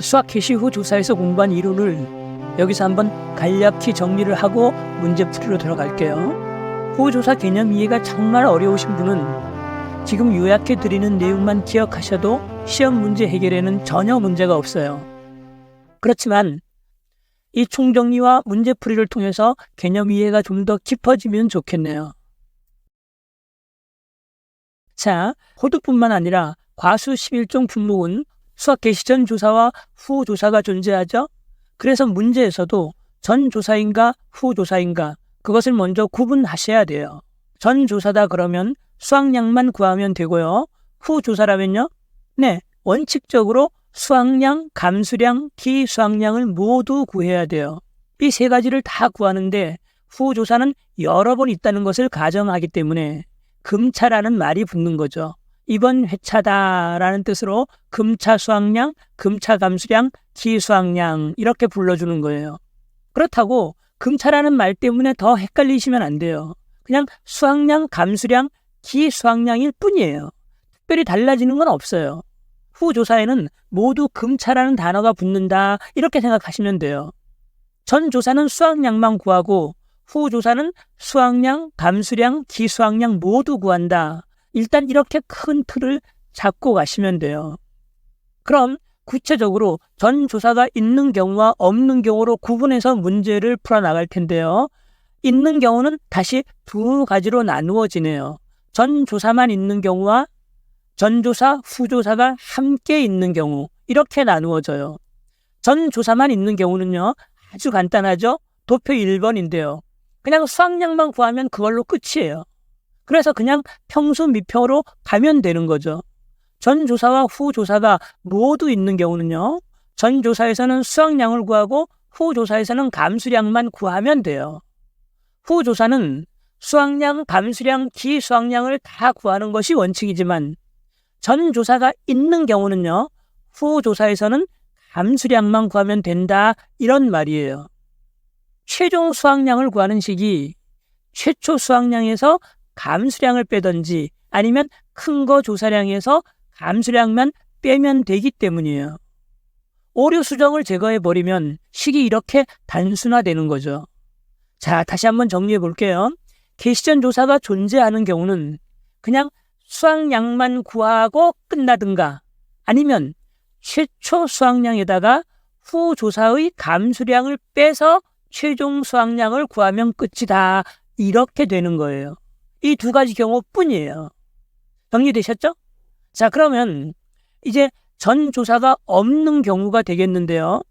수학 개시 후 조사에서 공부한 이론을 여기서 한번 간략히 정리를 하고 문제풀이로 들어갈게요. 후조사 개념 이해가 정말 어려우신 분은 지금 요약해 드리는 내용만 기억하셔도 시험 문제 해결에는 전혀 문제가 없어요. 그렇지만 이 총정리와 문제풀이를 통해서 개념 이해가 좀 더 깊어지면 좋겠네요. 자, 호두뿐만 아니라 과수 11종 분목은 수학 개시 전 조사와 후 조사가 존재하죠. 그래서 문제에서도 전 조사인가 후 조사인가 그것을 먼저 구분하셔야 돼요. 전 조사다 그러면 수학량만 구하면 되고요. 후 조사라면요. 네, 원칙적으로 수학량, 감수량, 기수학량을 모두 구해야 돼요. 이 세 가지를 다 구하는데 후 조사는 여러 번 있다는 것을 가정하기 때문에 금차라는 말이 붙는 거죠. 이번 회차다라는 뜻으로 금차 수학량, 금차 감수량, 기수학량 이렇게 불러주는 거예요. 그렇다고 금차라는 말 때문에 더 헷갈리시면 안 돼요. 그냥 수학량, 감수량, 기수학량일 뿐이에요. 특별히 달라지는 건 없어요. 후 조사에는 모두 금차라는 단어가 붙는다 이렇게 생각하시면 돼요. 전 조사는 수학량만 구하고 후 조사는 수학량, 감수량, 기수학량 모두 구한다. 일단 이렇게 큰 틀을 잡고 가시면 돼요. 그럼 구체적으로 전 조사가 있는 경우와 없는 경우로 구분해서 문제를 풀어나갈 텐데요. 있는 경우는 다시 두 가지로 나누어지네요. 전 조사만 있는 경우와 전조사, 후조사가 함께 있는 경우 이렇게 나누어져요. 전 조사만 있는 경우는요. 아주 간단하죠. 도표 1번인데요. 그냥 수학량만 구하면 그걸로 끝이에요. 그래서 그냥 평수 미표로 가면 되는 거죠. 전 조사와 후 조사가 모두 있는 경우는요. 전 조사에서는 수학량을 구하고 후 조사에서는 감수량만 구하면 돼요. 후 조사는 수학량, 감수량, 기수학량을 다 구하는 것이 원칙이지만 전 조사가 있는 경우는요. 후 조사에서는 감수량만 구하면 된다 이런 말이에요. 최종 수학량을 구하는 식이 최초 수학량에서 감수량을 빼든지 아니면 큰 거 조사량에서 감수량만 빼면 되기 때문이에요. 오류 수정을 제거해 버리면 식이 이렇게 단순화되는 거죠. 자, 다시 한번 정리해 볼게요. 개시전 조사가 존재하는 경우는 그냥 수학량만 구하고 끝나든가 아니면 최초 수학량에다가 후 조사의 감수량을 빼서 최종 수학량을 구하면 끝이다. 이렇게 되는 거예요. 이 두 가지 경우뿐이에요. 정리되셨죠? 자, 그러면 이제 전 조사가 없는 경우가 되겠는데요.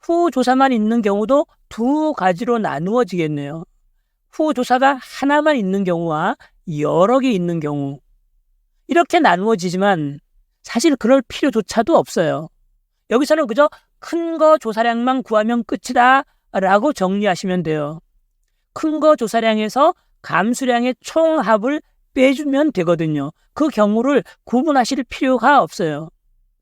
후 조사만 있는 경우도 두 가지로 나누어지겠네요. 후 조사가 하나만 있는 경우와 여러 개 있는 경우. 이렇게 나누어지지만 사실 그럴 필요조차도 없어요. 여기서는 그저 큰 거 조사량만 구하면 끝이다 라고 정리하시면 돼요. 큰 거 조사량에서 감수량의 총합을 빼주면 되거든요. 그 경우를 구분하실 필요가 없어요.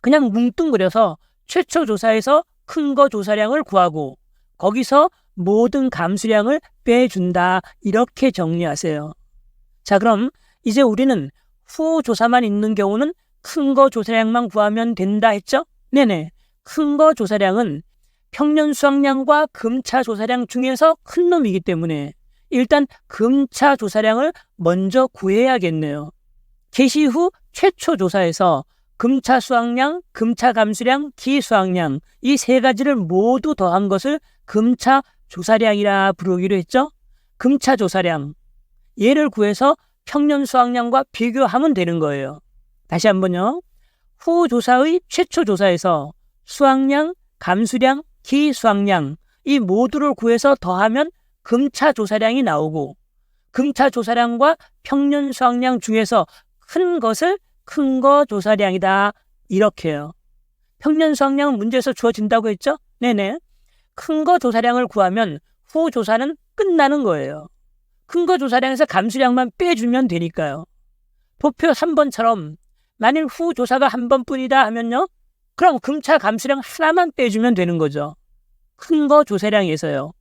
그냥 뭉뚱그려서 최초 조사에서 큰 거 조사량을 구하고 거기서 모든 감수량을 빼준다. 이렇게 정리하세요. 자, 그럼 이제 우리는 후 조사만 있는 경우는 큰 거 조사량만 구하면 된다 했죠? 네네. 큰 거 조사량은 평년 수학량과 금차 조사량 중에서 큰 놈이기 때문에 일단 금차 조사량을 먼저 구해야겠네요. 개시 후 최초 조사에서 금차 수학량, 금차 감수량, 기수학량 이 세 가지를 모두 더한 것을 금차 조사량이라 부르기로 했죠. 금차 조사량 얘를 구해서 평년 수학량과 비교하면 되는 거예요. 다시 한번요. 후 조사의 최초 조사에서 수학량, 감수량, 기수학량 이 모두를 구해서 더하면 금차 조사량이 나오고 금차 조사량과 평년 수학량 중에서 큰 것을 큰 거 조사량이다 이렇게요. 평년 수학량은 문제에서 주어진다고 했죠? 네네. 큰 거 조사량을 구하면 후 조사는 끝나는 거예요. 큰 거 조사량에서 감수량만 빼주면 되니까요. 도표 3번처럼 만일 후 조사가 한 번뿐이다 하면요. 그럼 금차 감수량 하나만 빼주면 되는 거죠. 큰 거 조사량에서요.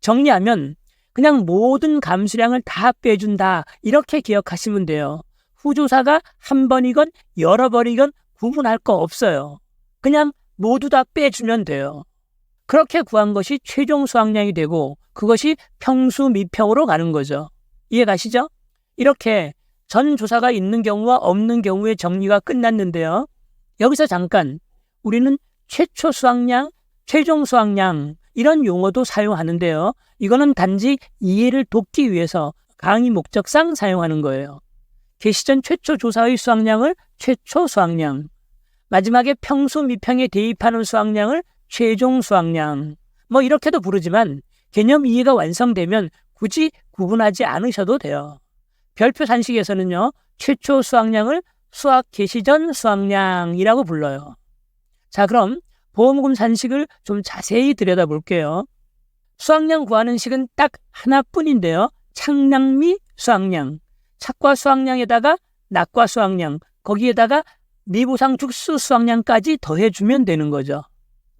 정리하면 그냥 모든 감수량을 다 빼준다. 이렇게 기억하시면 돼요. 후조사가 한 번이건 여러 번이건 구분할 거 없어요. 그냥 모두 다 빼주면 돼요. 그렇게 구한 것이 최종 수확량이 되고 그것이 평수 미평으로 가는 거죠. 이해 가시죠? 이렇게 전 조사가 있는 경우와 없는 경우의 정리가 끝났는데요. 여기서 잠깐 우리는 최초 수확량, 최종 수확량 이런 용어도 사용하는데요. 이거는 단지 이해를 돕기 위해서 강의 목적상 사용하는 거예요. 개시전 최초 조사의 수확량을 최초 수확량, 마지막에 평수 미평에 대입하는 수확량을 최종 수확량, 뭐 이렇게도 부르지만 개념 이해가 완성되면 굳이 구분하지 않으셔도 돼요. 별표 산식에서는요, 최초 수확량을 수확 개시 전 수확량이라고 불러요. 자, 그럼 보험금 산식을 좀 자세히 들여다볼게요. 수확량 구하는 식은 딱 하나뿐인데요. 창량미 수확량. 착과 수확량에다가 낙과 수확량, 거기에다가 미보상 죽수 수확량까지 더해주면 되는 거죠.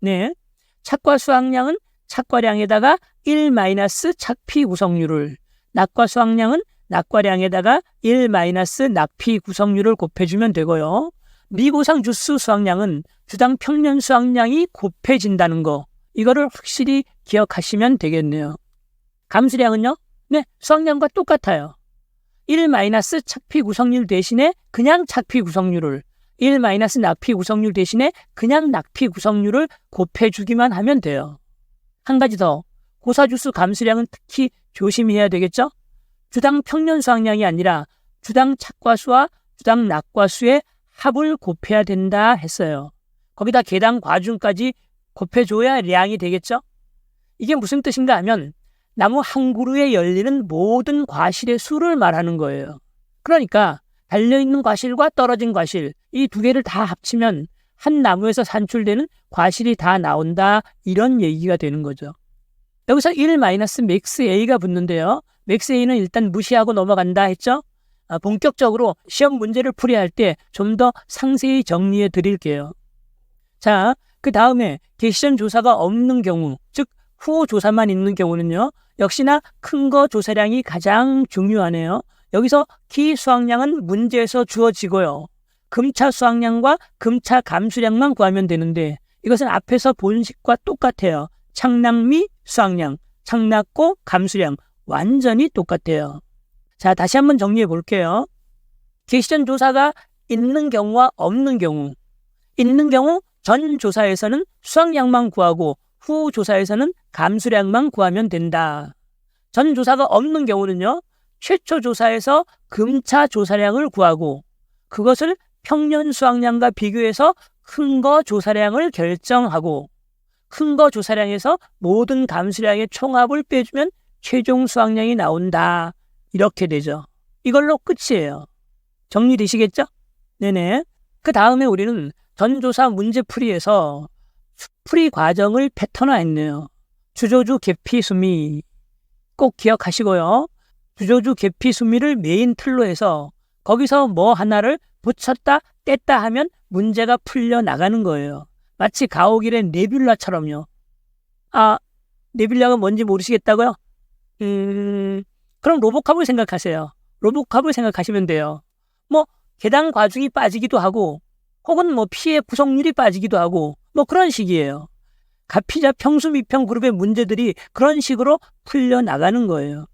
네. 착과 수확량은 착과량에다가 1 마이너스 착피 구성률을, 낙과 수확량은 낙과량에다가 1 마이너스 낙피 구성률을 곱해주면 되고요. 미보상 주수 수확량은 주당 평년 수확량이 곱해진다는 거, 이거를 확실히 기억하시면 되겠네요. 감수량은요? 네, 수확량과 똑같아요. 1 마이너스 착피 구성률 대신에 그냥 착피 구성률을 1 마이너스 낙피 구성률 대신에 그냥 낙피 구성률을 곱해주기만 하면 돼요. 한 가지 더. 고사주수 감수량은 특히 조심해야 되겠죠? 주당 평년 수확량이 아니라 주당 착과수와 주당 낙과수의 합을 곱해야 된다 했어요. 거기다 계당 과중까지 곱해줘야 량이 되겠죠? 이게 무슨 뜻인가 하면 나무 한 그루에 열리는 모든 과실의 수를 말하는 거예요. 그러니까 달려있는 과실과 떨어진 과실 이 두 개를 다 합치면 한 나무에서 산출되는 과실이 다 나온다 이런 얘기가 되는 거죠. 여기서 1 마이너스 맥스 A가 붙는데요. 맥스 A는 일단 무시하고 넘어간다 했죠? 아, 본격적으로 시험 문제를 풀이할 때 좀 더 상세히 정리해 드릴게요. 자, 그 다음에 개시전 조사가 없는 경우, 즉 후호 조사만 있는 경우는요. 역시나 큰 거 조사량이 가장 중요하네요. 여기서 키 수확량은 문제에서 주어지고요. 금차 수확량과 금차 감수량만 구하면 되는데 이것은 앞에서 본식과 똑같아요. 창락미 수확량, 창락고 감수량 완전히 똑같아요. 자, 다시 한번 정리해 볼게요. 개시전 조사가 있는 경우와 없는 경우. 있는 경우 전 조사에서는 수확량만 구하고 후 조사에서는 감수량만 구하면 된다. 전 조사가 없는 경우는요. 최초 조사에서 금차 조사량을 구하고 그것을 평년 수확량과 비교해서 큰 거 조사량을 결정하고 큰 거 조사량에서 모든 감수량의 총합을 빼주면 최종 수확량이 나온다. 이렇게 되죠. 이걸로 끝이에요. 정리되시겠죠? 네네. 그 다음에 우리는 전조사 문제풀이에서 풀이 과정을 패턴화했네요. 주조주 계피 수미 꼭 기억하시고요. 주조주 계피 수미를 메인 틀로 해서 거기서 뭐 하나를 붙였다 뗐다 하면 문제가 풀려 나가는 거예요. 마치 가오길의 네뷸라처럼요. 아, 네뷸라가 뭔지 모르시겠다고요? 음, 그럼 로보캅을 생각하세요. 로보캅을 생각하시면 돼요. 뭐 계단 과중이 빠지기도 하고 혹은 뭐 피해 구성률이 빠지기도 하고 뭐 그런 식이에요. 가피자 평수 미평 그룹의 문제들이 그런 식으로 풀려 나가는 거예요.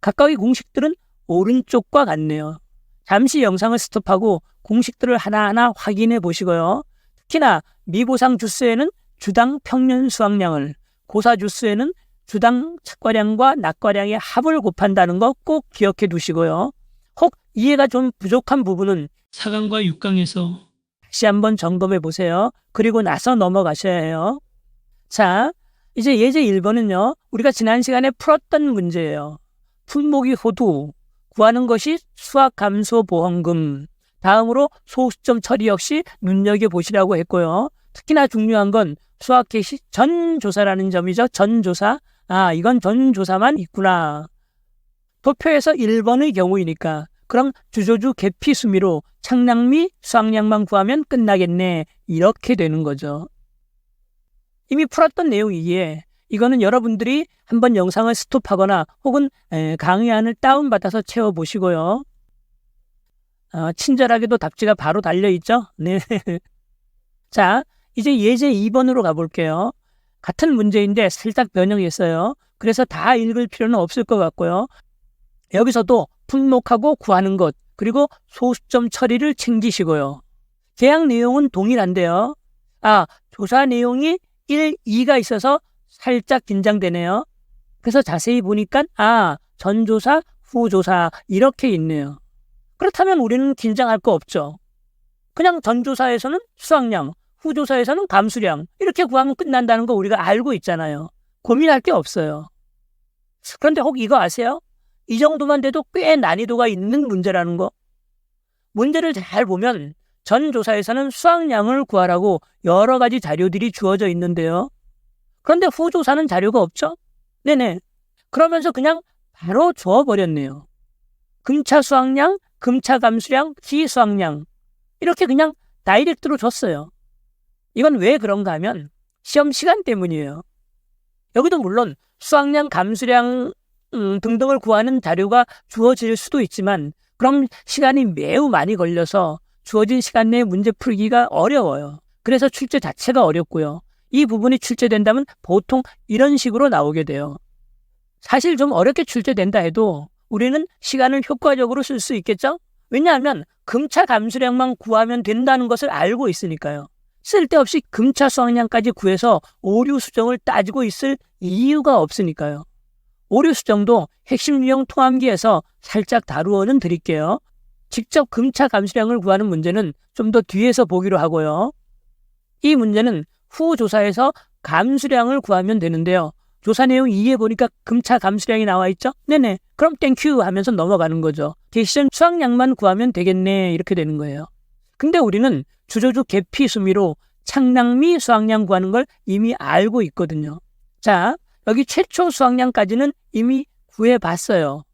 각각의 공식들은 오른쪽과 같네요. 잠시 영상을 스톱하고 공식들을 하나하나 확인해 보시고요. 특히나 미보상 주스에는 주당 평년 수확량을, 고사 주스에는 주당 착과량과 낙과량의 합을 곱한다는 거 꼭 기억해 두시고요. 혹 이해가 좀 부족한 부분은 4강과 6강에서 다시 한번 점검해 보세요. 그리고 나서 넘어가셔야 해요. 자, 이제 예제 1번은요. 우리가 지난 시간에 풀었던 문제예요. 품목이 호두, 구하는 것이 수학 감소 보험금. 다음으로 소수점 처리 역시 눈여겨 보시라고 했고요. 특히나 중요한 건 수학 개시 전 조사라는 점이죠. 전 조사. 아, 이건 전조사만 있구나. 도표에서 1번의 경우이니까 그럼 주조주 계피 수미로 창량미 수확량만 구하면 끝나겠네. 이렇게 되는 거죠. 이미 풀었던 내용이기에 이거는 여러분들이 한번 영상을 스톱하거나 혹은 강의안을 다운받아서 채워보시고요. 어, 친절하게도 답지가 바로 달려있죠? 네. 자, 이제 예제 2번으로 가볼게요. 같은 문제인데 살짝 변형했어요. 그래서 다 읽을 필요는 없을 것 같고요. 여기서도 분목하고 구하는 것, 그리고 소수점 처리를 챙기시고요. 계약 내용은 동일한데요. 아, 조사 내용이 1, 2가 있어서 살짝 긴장되네요. 그래서 자세히 보니까 아, 전조사, 후조사 이렇게 있네요. 그렇다면 우리는 긴장할 거 없죠. 그냥 전조사에서는 수확량, 후조사에서는 감수량 이렇게 구하면 끝난다는 거 우리가 알고 있잖아요. 고민할 게 없어요. 그런데 혹 이거 아세요? 이 정도만 돼도 꽤 난이도가 있는 문제라는 거. 문제를 잘 보면 전 조사에서는 수확량을 구하라고 여러 가지 자료들이 주어져 있는데요. 그런데 후조사는 자료가 없죠? 네네. 그러면서 그냥 바로 줘버렸네요. 금차 수확량, 금차 감수량, 기수확량 이렇게 그냥 다이렉트로 줬어요. 이건 왜 그런가 하면 시험 시간 때문이에요. 여기도 물론 수확량, 감수량 음, 등등을 구하는 자료가 주어질 수도 있지만 그럼 시간이 매우 많이 걸려서 주어진 시간 내에 문제 풀기가 어려워요. 그래서 출제 자체가 어렵고요. 이 부분이 출제된다면 보통 이런 식으로 나오게 돼요. 사실 좀 어렵게 출제된다 해도 우리는 시간을 효과적으로 쓸 수 있겠죠? 왜냐하면 금차 감수량만 구하면 된다는 것을 알고 있으니까요. 쓸데없이 금차 수확량까지 구해서 오류 수정을 따지고 있을 이유가 없으니까요. 오류 수정도 핵심 유형 통함기에서 살짝 다루어는 드릴게요. 직접 금차 감수량을 구하는 문제는 좀 더 뒤에서 보기로 하고요. 이 문제는 후 조사에서 감수량을 구하면 되는데요. 조사 내용 2에 보니까 금차 감수량이 나와 있죠? 네네. 그럼 땡큐 하면서 넘어가는 거죠. 대신 수확량만 구하면 되겠네. 이렇게 되는 거예요. 근데 우리는 주조주 계피 수미로 창낭미 수확량 구하는 걸 이미 알고 있거든요. 자, 여기 최초 수확량까지는 이미 구해봤어요.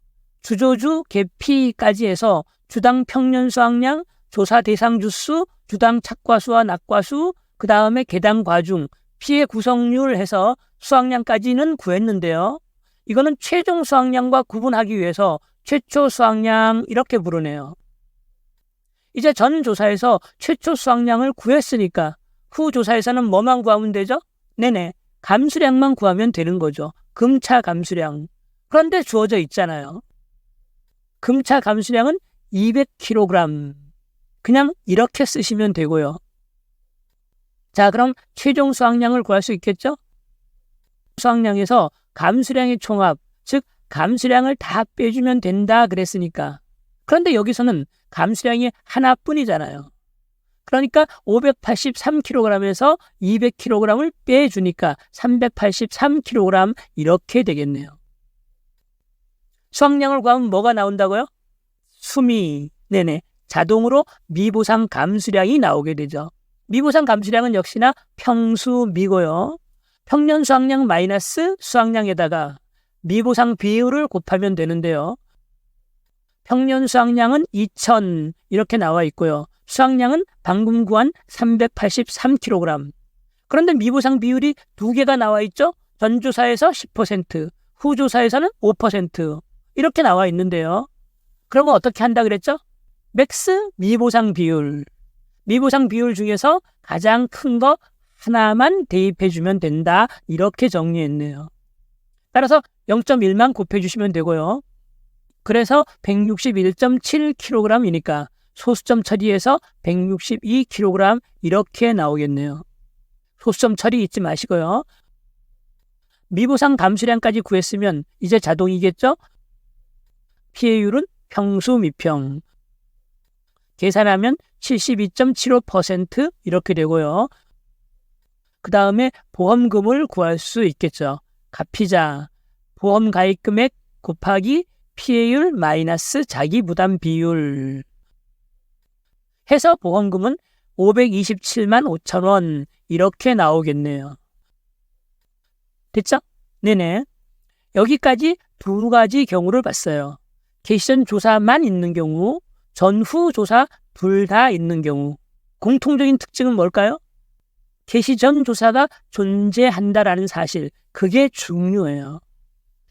주조주 계피까지 해서 주당 평년 수확량, 조사 대상 주수, 주당 착과수와 낙과수, 그 다음에 개당 과중, 피해 구성률 해서 수확량까지는 구했는데요. 이거는 최종 수확량과 구분하기 위해서 최초 수확량 이렇게 부르네요. 이제 전 조사에서 최초 수확량을 구했으니까 후 조사에서는 뭐만 구하면 되죠? 네네. 감수량만 구하면 되는 거죠. 금차 감수량. 그런데 주어져 있잖아요. 금차 감수량은 200kg. 그냥 이렇게 쓰시면 되고요. 자, 그럼 최종 수확량을 구할 수 있겠죠? 수확량에서 감수량의 총합, 즉 감수량을 다 빼주면 된다 그랬으니까. 그런데 여기서는 감수량이 하나뿐이잖아요. 그러니까 583kg에서 200kg을 빼주니까 383kg 이렇게 되겠네요. 수확량을 구하면 뭐가 나온다고요? 수미, 네네. 자동으로 미보상 감수량이 나오게 되죠. 미보상 감수량은 역시나 평수미고요. 평년 수확량 마이너스 수확량에다가 미보상 비율을 곱하면 되는데요. 평년 수확량은 2000 이렇게 나와 있고요. 수확량은 방금 구한 383kg. 그런데 미보상 비율이 두 개가 나와 있죠? 전조사에서 10%, 후조사에서는 5% 이렇게 나와 있는데요. 그러면 어떻게 한다 그랬죠? 맥스 미보상 비율. 미보상 비율 중에서 가장 큰 거 하나만 대입해 주면 된다. 이렇게 정리했네요. 따라서 0.1만 곱해 주시면 되고요. 그래서 161.7kg이니까 소수점 처리해서 162kg 이렇게 나오겠네요. 소수점 처리 잊지 마시고요. 미보상 감수량까지 구했으면 이제 자동이겠죠? 피해율은 평수 미평. 계산하면 72.75% 이렇게 되고요. 그 다음에 보험금을 구할 수 있겠죠. 가피자, 보험 가입 금액 곱하기 피해율 마이너스 자기 부담 비율. 해서 보험금은 527만 5천 원 이렇게 나오겠네요. 됐죠? 네네. 여기까지 두 가지 경우를 봤어요. 게시전 조사만 있는 경우, 전후 조사 둘 다 있는 경우. 공통적인 특징은 뭘까요? 개시 전 조사가 존재한다라는 사실. 그게 중요해요.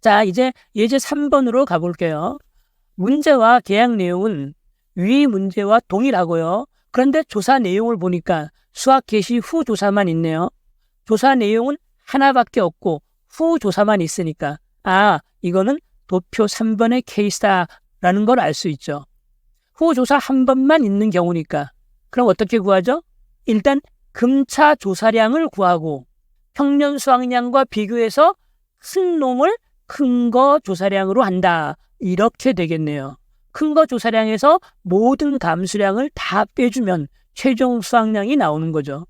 자, 이제 예제 3번으로 가볼게요. 문제와 계약 내용은 위 문제와 동일하고요. 그런데 조사 내용을 보니까 수학 개시 후 조사만 있네요. 조사 내용은 하나밖에 없고 후 조사만 있으니까 아 이거는 도표 3번의 케이스다라는 걸 알 수 있죠. 후 조사 한 번만 있는 경우니까 그럼 어떻게 구하죠? 일단 금차 조사량을 구하고 평년 수확량과 비교해서 큰 놈을 큰 거 조사량으로 한다. 이렇게 되겠네요. 큰 거 조사량에서 모든 감수량을 다 빼주면 최종 수확량이 나오는 거죠.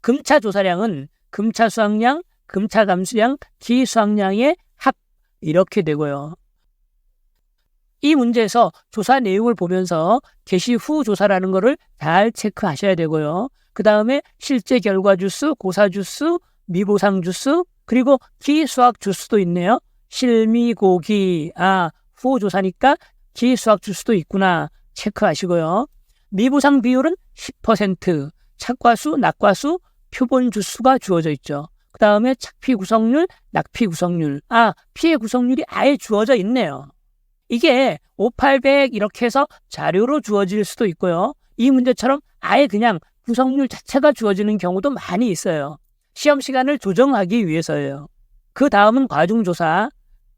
금차 조사량은 금차 수확량, 금차 감수량, 기수확량의 합 이렇게 되고요. 이 문제에서 조사 내용을 보면서 개시 후 조사라는 것을 잘 체크하셔야 되고요. 그 다음에 실제 결과 주수, 고사 주수, 미보상 주수, 그리고 기수학 주수도 있네요. 실미고기, 아, 후 조사니까 기수학 주수도 있구나. 체크하시고요. 미보상 비율은 10%, 착과수, 낙과수, 표본 주수가 주어져 있죠. 그 다음에 착피 구성률, 낙피 구성률, 아, 피해 구성률이 아예 주어져 있네요. 이게 5800 이렇게 해서 자료로 주어질 수도 있고요. 이 문제처럼 아예 그냥 구성률 자체가 주어지는 경우도 많이 있어요. 시험 시간을 조정하기 위해서예요. 그 다음은 과중조사.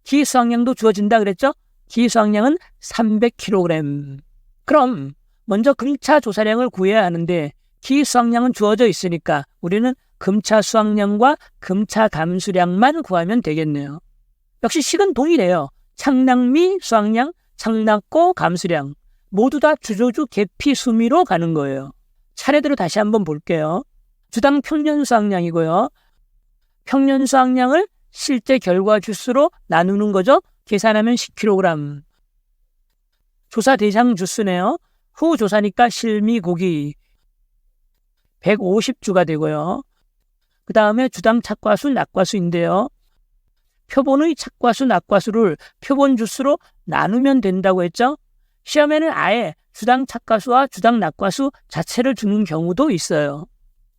기수학량도 주어진다 그랬죠? 기수학량은 300kg. 그럼 먼저 금차 조사량을 구해야 하는데 기수학량은 주어져 있으니까 우리는 금차 수학량과 금차 감수량만 구하면 되겠네요. 역시 식은 동일해요. 창낭미 수학량, 창낙고 감수량 모두 다 주조주 계피 수미로 가는 거예요. 차례대로 다시 한번 볼게요. 주당 평년 수학량이고요. 평년 수학량을 실제 결과 주수로 나누는 거죠. 계산하면 10kg. 조사 대상 주수네요. 후 조사니까 실미 고기 150주가 되고요. 그 다음에 주당 착과수, 낙과수인데요. 표본의 착과수, 낙과수를 표본 주수로 나누면 된다고 했죠. 시험에는 아예 주당 착과수와 주당 낙과수 자체를 주는 경우도 있어요.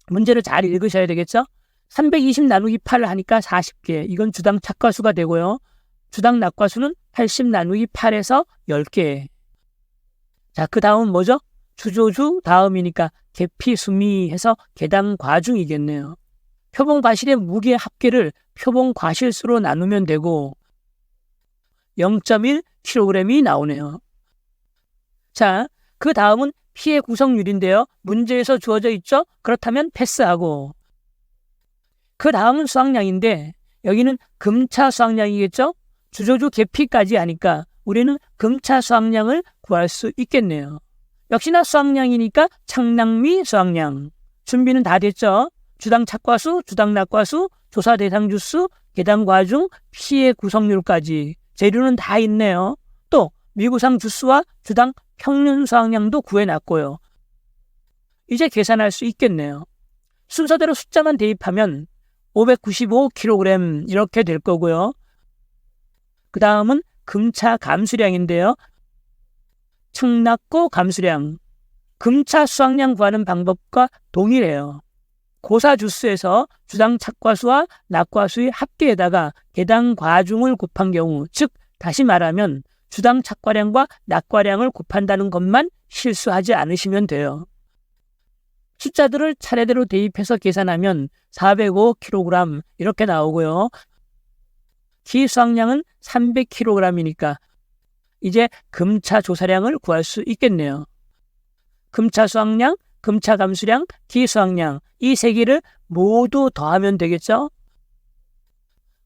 문제를 잘 읽으셔야 되겠죠? 320 나누기 8을 하니까 40개. 이건 주당 착과수가 되고요. 주당 낙과수는 80 나누기 8에서 10개. 자, 그 다음은 뭐죠? 주조주 다음이니까 계피 수미 해서 계당 과중이겠네요. 표본 과실의 무게 합계를 표본 과실수로 나누면 되고 0.1kg이 나오네요. 자, 그 다음은 피해 구성률인데요. 문제에서 주어져 있죠? 그렇다면 패스하고 그 다음은 수확량인데 여기는 금차 수확량이겠죠? 주조주 계피까지 하니까 우리는 금차 수확량을 구할 수 있겠네요. 역시나 수확량이니까 창낭미 수확량. 준비는 다 됐죠? 주당 착과수, 주당 낙과수, 조사 대상 주수, 계당 과중, 피해 구성률까지 재료는 다 있네요. 또 미구상 주수와 주당 평균 수확량도 구해놨고요. 이제 계산할 수 있겠네요. 순서대로 숫자만 대입하면 595kg 이렇게 될 거고요. 그 다음은 금차 감수량인데요. 청낙고 감수량. 금차 수확량 구하는 방법과 동일해요. 고사 주수에서 주당 착과수와 낙과수의 합계에다가 계당 과중을 곱한 경우, 즉 다시 말하면 주당 착과량과 낙과량을 곱한다는 것만 실수하지 않으시면 돼요. 숫자들을 차례대로 대입해서 계산하면 405kg 이렇게 나오고요. 기수확량은 300kg이니까 이제 금차 조사량을 구할 수 있겠네요. 금차 수확량, 금차 감수량, 기수확량 이 세 개를 모두 더하면 되겠죠?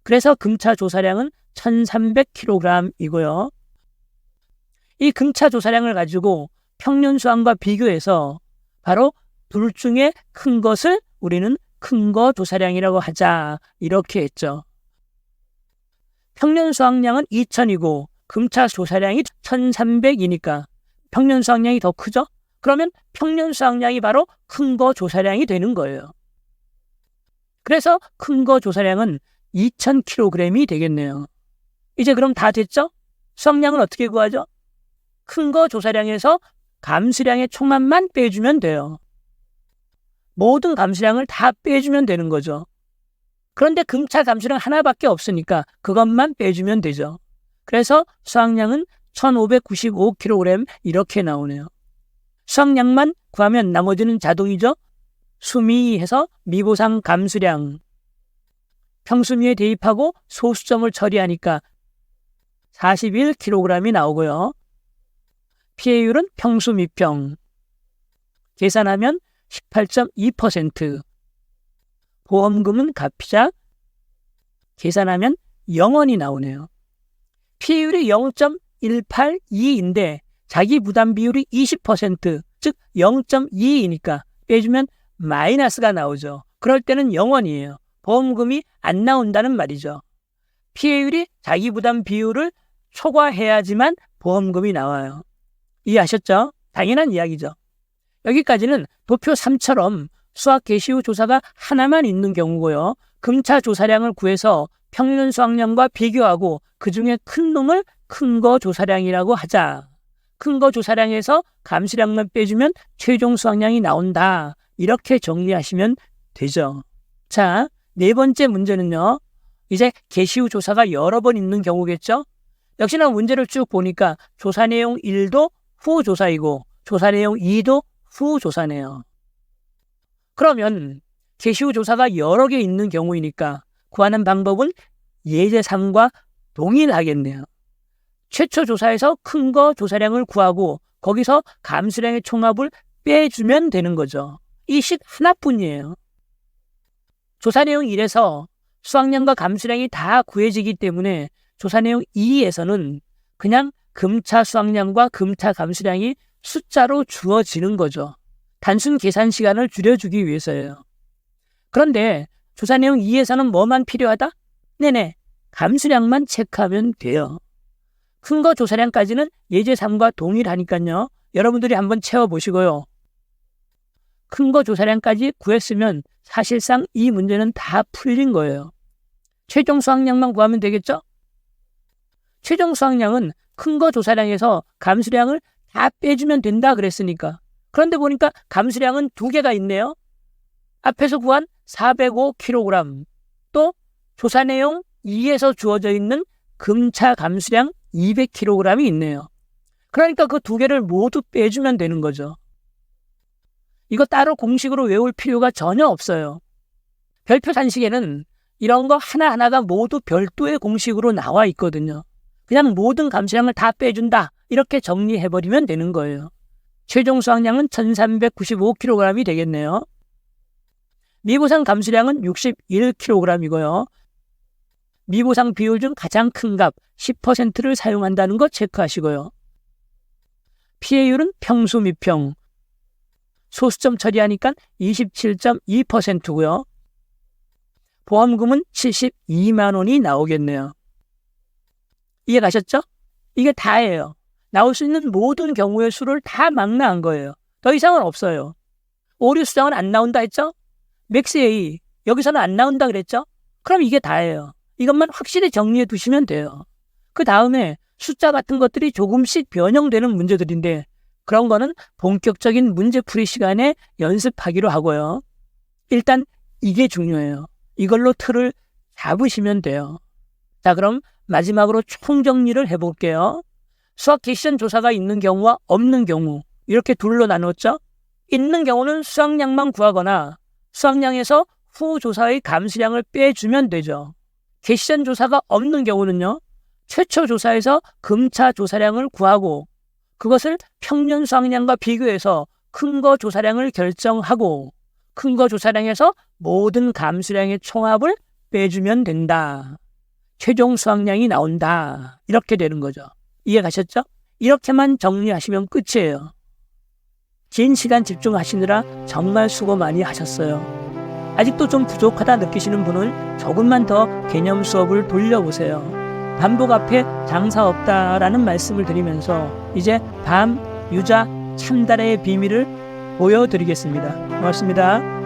그래서 금차 조사량은 1300kg이고요. 이 금차 조사량을 가지고 평년 수확과 비교해서 바로 둘 중에 큰 것을 우리는 큰 거 조사량이라고 하자 이렇게 했죠. 평년 수확량은 2000이고 금차 조사량이 1300이니까 평년 수확량이 더 크죠? 그러면 평년 수확량이 바로 큰 거 조사량이 되는 거예요. 그래서 큰 거 조사량은 2000kg이 되겠네요. 이제 그럼 다 됐죠? 수확량은 어떻게 구하죠? 큰 거 조사량에서 감수량의 총합만 빼주면 돼요. 모든 감수량을 다 빼주면 되는 거죠. 그런데 금차 감수량 하나밖에 없으니까 그것만 빼주면 되죠. 그래서 수확량은 1595kg 이렇게 나오네요. 수확량만 구하면 나머지는 자동이죠. 수미 해서 미보상 감수량. 평수미에 대입하고 소수점을 처리하니까 41kg이 나오고요. 피해율은 평수 미평. 계산하면 18.2%. 보험금은 값이자 계산하면 0원이 나오네요. 피해율이 0.182인데 자기 부담 비율이 20%, 즉 0.22이니까 빼주면 마이너스가 나오죠. 그럴 때는 0원이에요. 보험금이 안 나온다는 말이죠. 피해율이 자기 부담 비율을 초과해야지만 보험금이 나와요. 이해하셨죠? 당연한 이야기죠. 여기까지는 도표 3처럼 수학 개시 후 조사가 하나만 있는 경우고요. 금차 조사량을 구해서 평균 수확량과 비교하고 그 중에 큰 놈을 큰 거 조사량이라고 하자. 큰 거 조사량에서 감시량만 빼주면 최종 수확량이 나온다. 이렇게 정리하시면 되죠. 자, 네 번째 문제는요. 이제 개시 후 조사가 여러 번 있는 경우겠죠? 역시나 문제를 쭉 보니까 조사 내용 1도 후 조사이고 조사 내용 2도 후 조사네요. 그러면 개시 후 조사가 여러 개 있는 경우이니까 구하는 방법은 예제 3과 동일하겠네요. 최초 조사에서 큰 거 조사량을 구하고 거기서 감수량의 총합을 빼주면 되는 거죠. 이 식 하나뿐이에요. 조사 내용 1에서 수확량과 감수량이 다 구해지기 때문에 조사 내용 2에서는 그냥 금차 수확량과 금차 감수량이 숫자로 주어지는 거죠. 단순 계산 시간을 줄여주기 위해서예요. 그런데 조사 내용 2에서는 뭐만 필요하다? 네네, 감수량만 체크하면 돼요. 큰 거 조사량까지는 예제 3과 동일하니까요. 여러분들이 한번 채워보시고요. 큰 거 조사량까지 구했으면 사실상 이 문제는 다 풀린 거예요. 최종 수확량만 구하면 되겠죠? 최종 수확량은 큰 거 조사량에서 감수량을 다 빼주면 된다 그랬으니까. 그런데 보니까 감수량은 두 개가 있네요. 앞에서 구한 405kg 또 조사 내용 2에서 주어져 있는 금차 감수량 200kg이 있네요. 그러니까 그 두 개를 모두 빼주면 되는 거죠. 이거 따로 공식으로 외울 필요가 전혀 없어요. 별표 산식에는 이런 거 하나하나가 모두 별도의 공식으로 나와 있거든요. 그냥 모든 감수량을 다 빼준다. 이렇게 정리해버리면 되는 거예요. 최종 수확량은 1395kg이 되겠네요. 미보상 감수량은 61kg이고요. 미보상 비율 중 가장 큰 값 10%를 사용한다는 거 체크하시고요. 피해율은 평수 미평. 소수점 처리하니까 27.2%고요. 보험금은 72만 원이 나오겠네요. 이해 가셨죠? 이게 다예요. 나올 수 있는 모든 경우의 수를 다 망라한 거예요. 더 이상은 없어요. 오류 수량은 안 나온다 했죠? 맥스 A 여기서는 안 나온다 그랬죠? 그럼 이게 다예요. 이것만 확실히 정리해 두시면 돼요. 그 다음에 숫자 같은 것들이 조금씩 변형되는 문제들인데 그런 거는 본격적인 문제풀이 시간에 연습하기로 하고요. 일단 이게 중요해요. 이걸로 틀을 잡으시면 돼요. 자, 그럼 마지막으로 총정리를 해볼게요. 수학 개시전 조사가 있는 경우와 없는 경우 이렇게 둘로 나눴죠. 있는 경우는 수확량만 구하거나 수확량에서 후 조사의 감수량을 빼주면 되죠. 개시전 조사가 없는 경우는요. 최초 조사에서 금차 조사량을 구하고 그것을 평년 수확량과 비교해서 큰 거 조사량을 결정하고 큰 거 조사량에서 모든 감수량의 총합을 빼주면 된다. 최종 수확량이 나온다. 이렇게 되는 거죠. 이해 가셨죠? 이렇게만 정리하시면 끝이에요. 긴 시간 집중하시느라 정말 수고 많이 하셨어요. 아직도 좀 부족하다 느끼시는 분은 조금만 더 개념 수업을 돌려보세요. 반복 앞에 장사 없다라는 말씀을 드리면서 이제 밤, 유자, 참달의 비밀을 보여드리겠습니다. 고맙습니다.